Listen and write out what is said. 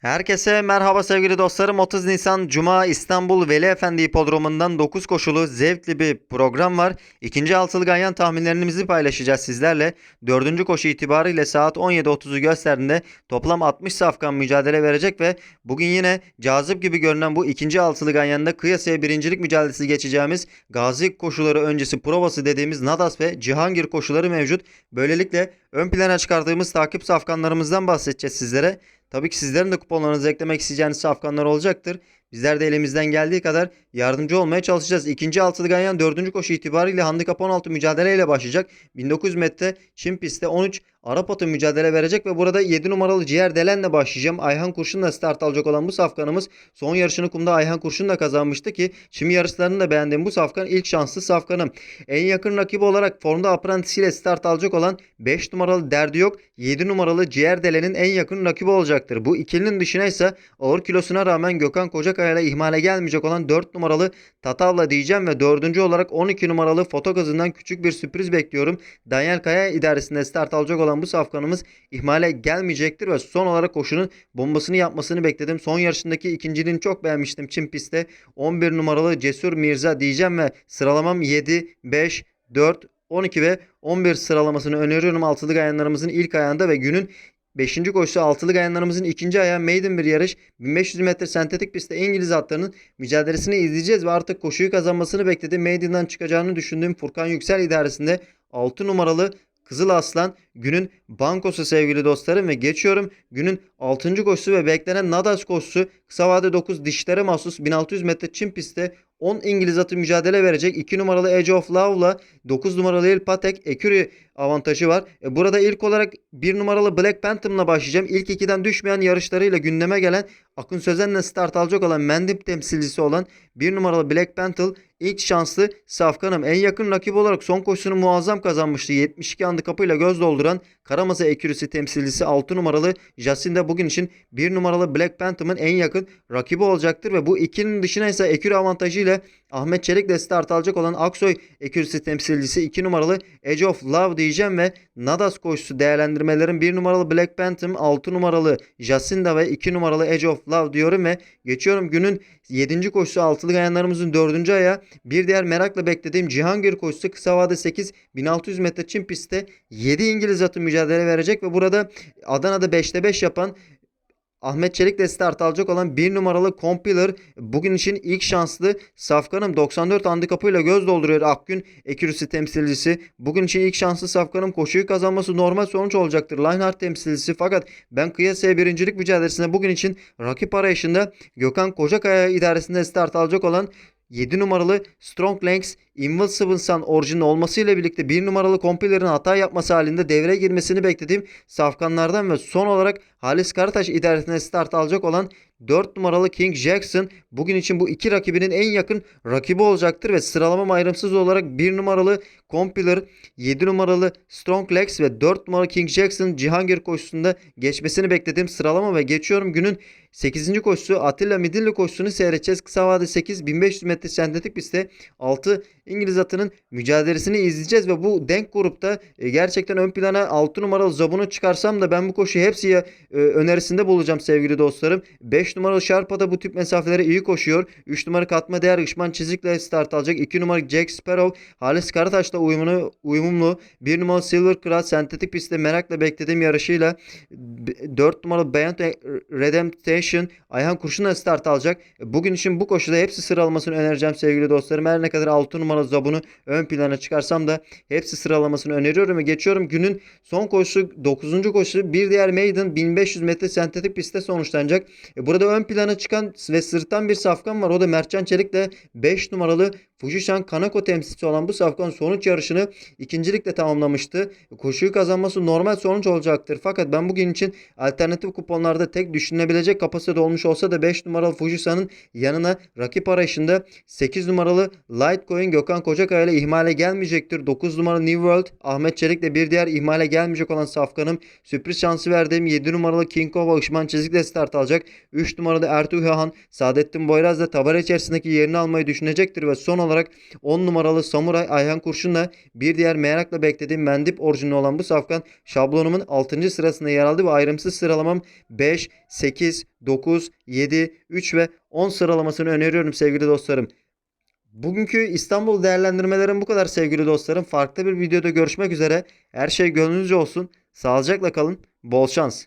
Herkese merhaba sevgili dostlarım. 30 Nisan Cuma İstanbul Veli Efendi Hipodromu'ndan 9 koşulu zevkli bir program var. İkinci altılı ganyan tahminlerimizi paylaşacağız sizlerle. Dördüncü koşu itibariyle saat 17.30'u gösterdiğinde toplam 60 safkan mücadele verecek ve bugün yine cazip gibi görünen bu ikinci altılı ganyanda kıyasaya birincilik mücadelesi geçeceğimiz Gazi koşuları öncesi provası dediğimiz Nadas ve Cihangir koşuları mevcut. Böylelikle ön plana çıkardığımız takip safkanlarımızdan bahsedeceğiz sizlere. Tabii ki sizlerin de kuponlarınızı eklemek isteyeceğiniz safkanlar olacaktır. Bizler de elimizden geldiği kadar yardımcı olmaya çalışacağız. İkinci altılı ganyan dördüncü koşu itibariyle handikap 16 mücadeleyle başlayacak. 1900 metre çim pistte 13 Arap atı mücadele verecek ve burada 7 numaralı Ciğer Delen'le başlayacağım. Ayhan Kurşun'la start alacak olan bu safkanımız son yarışını kumda Ayhan Kurşun'la kazanmıştı ki çim yarışlarını da beğendiğim bu safkan ilk şanslı safkanım. En yakın rakibi olarak formda Apprentice ile start alacak olan 5 numaralı Derdi Yok 7 numaralı Ciğer Delen'in en yakın rakibi olacaktır. Bu ikilinin dışına ise ağır kilosuna rağmen Gökhan Kocakaya ile ihmale gelmeyecek olan 4 numaralı Tatavla diyeceğim ve dördüncü olarak 12 numaralı Foto Gazı'ndan küçük bir sürpriz bekliyorum. Daniel Kaya idaresinde start alacak olan bu safkanımız ihmale gelmeyecektir ve son olarak koşunun bombasını yapmasını bekledim. Son yarışındaki ikinciliğini çok beğenmiştim Çin pistte. 11 numaralı Cesur Mirza diyeceğim ve sıralamam 7, 5, 4, 12 ve 11 sıralamasını öneriyorum altılı gayanlarımızın ilk ayağında ve günün 5. koşusu altılı gayanlarımızın ikinci ayağı maiden bir yarış. 1500 metre sentetik pistte İngiliz atlarının mücadelesini izleyeceğiz ve artık koşuyu kazanmasını beklediğim maiden'dan çıkacağını düşündüğüm Furkan Yüksel idaresinde 6 numaralı Kızıl Aslan günün bankosu sevgili dostlarım ve geçiyorum günün 6. koşusu ve beklenen Nadas koşusu kısa vade 9 dişlere mahsus 1600 metre çim pistte 10 İngiliz atı mücadele verecek. 2 numaralı Edge of Love'la 9 numaralı El Patek Eküri avantajı var. E, burada ilk olarak 1 numaralı Black Phantom'la başlayacağım. İlk ikiden düşmeyen yarışlarıyla gündeme gelen Akın Sözen'le start alacak olan Mendip temsilcisi olan 1 numaralı Black Panther ilk şanslı Safkanım. En yakın rakip olarak son koşusunu muazzam kazanmıştı. 72 handikapıyla göz dolduran Karamasa Ekürisi temsilcisi 6 numaralı Jacinda bugün için 1 numaralı Black Phantom'ın en yakın rakibi olacaktır ve bu ikinin dışına ise Eküri avantajıyla Ahmet Çelik'le start alacak olan Aksoy Ekürisi temsilcisi 2 numaralı Edge of Love diyeceğim ve Nadas koşusu değerlendirmelerin 1 numaralı Black Phantom, 6 numaralı Jacinda ve 2 numaralı Edge of Love diyorum ve geçiyorum günün 7. koşusu altılı gayanlarımızın 4. ayağı. Bir diğer merakla beklediğim Cihangir koşusu kısa vade 8 1600 metre çim pistte 7 İngiliz atı mücadele verecek ve burada Adana'da 5'te 5 yapan Ahmet Çelik'le start alacak olan 1 numaralı Compiler bugün için ilk şanslı Safkanım 94 handikapıyla göz dolduruyor Akgün Ekürüsü temsilcisi. Bugün için ilk şanslı Safkanım koşuyu kazanması normal sonuç olacaktır. Linehardt temsilcisi fakat ben kıyasaya birincilik mücadelesinde bugün için rakip arayışında Gökhan Kocakaya idaresinde start alacak olan 7 numaralı Strong Legs Invincible Sun orijinli olmasıyla birlikte 1 numaralı kompilerin hata yapması halinde devreye girmesini beklediğim safkanlardan ve son olarak Halis Karataş idaresine start alacak olan 4 numaralı King Jackson bugün için bu iki rakibinin en yakın rakibi olacaktır ve sıralamam ayrımsız olarak 1 numaralı Compiler, 7 numaralı Strong Legs ve 4 numaralı King Jackson Cihangir koşusunda geçmesini beklediğim sıralama ve geçiyorum günün 8. koşusu Atilla Midilli koşusunu seyredeceğiz. Kısa vade 8 1500 metre sentetik pistte 6 İngiliz atının mücadelesini izleyeceğiz ve bu denk grupta e, gerçekten ön plana 6 numaralı Zabun'u çıkarsam da ben bu koşuyu hepsiye e, önerisinde bulacağım sevgili dostlarım. 5 numaralı Sharpa da bu tip mesafelere iyi koşuyor. 3 numara katma değer Işman Çizik'le start alacak. 2 numara Jack Sparrow Halis Karataş'la uyumunu, uyumlu. 1 numaralı Silver Cross sentetik pistte merakla beklediğim yarışıyla 4 numaralı Beyond Redemption Ayhan Kurşun'la start alacak. Bugün için bu koşuda hepsi sıralamasını önereceğim sevgili dostlarım. Her ne kadar 6 numaralı Zabun'u ön plana çıkarsam da hepsi sıralamasını öneriyorum ve geçiyorum. Günün son koşusu 9. koşusu bir diğer maiden 1500 metre sentetik pistte sonuçlanacak. E, Burada ön plana çıkan ve sırttan bir safkan var. O da Mertcan Çelik'le 5 numaralı Fujishan Kanako temsilcisi olan bu safkan sonuç yarışını ikincilikle tamamlamıştı. Koşuyu kazanması normal sonuç olacaktır. Fakat ben bugün için alternatif kuponlarda tek düşünülebilecek kapasitede olmuş olsa da 5 numaralı Fujishan'ın yanına rakip arayışında 8 numaralı Litecoin Gökhan Kocakaya ile ihmale gelmeyecektir. 9 numaralı New World Ahmet Çelik'le bir diğer ihmale gelmeyecek olan safkanım sürpriz şansı verdiğim 7 numaralı King Kova Işman Çizik'le start alacak. 3 numaralı Ertuğ Han Saadettin Boyraz da tabara içerisindeki yerini almayı düşünecektir ve son olarak 10 numaralı Samuray Ayhan Kurşun'la bir diğer merakla beklediğim Mendip orijinli olan bu safkan şablonumun 6. sırasında yer aldı ve ayrımsız sıralamam 5, 8, 9, 7, 3 ve 10 sıralamasını öneriyorum sevgili dostlarım. Bugünkü İstanbul değerlendirmelerim bu kadar sevgili dostlarım. Farklı bir videoda görüşmek üzere. Her şey gönlünüzce olsun. Sağlıcakla kalın. Bol şans.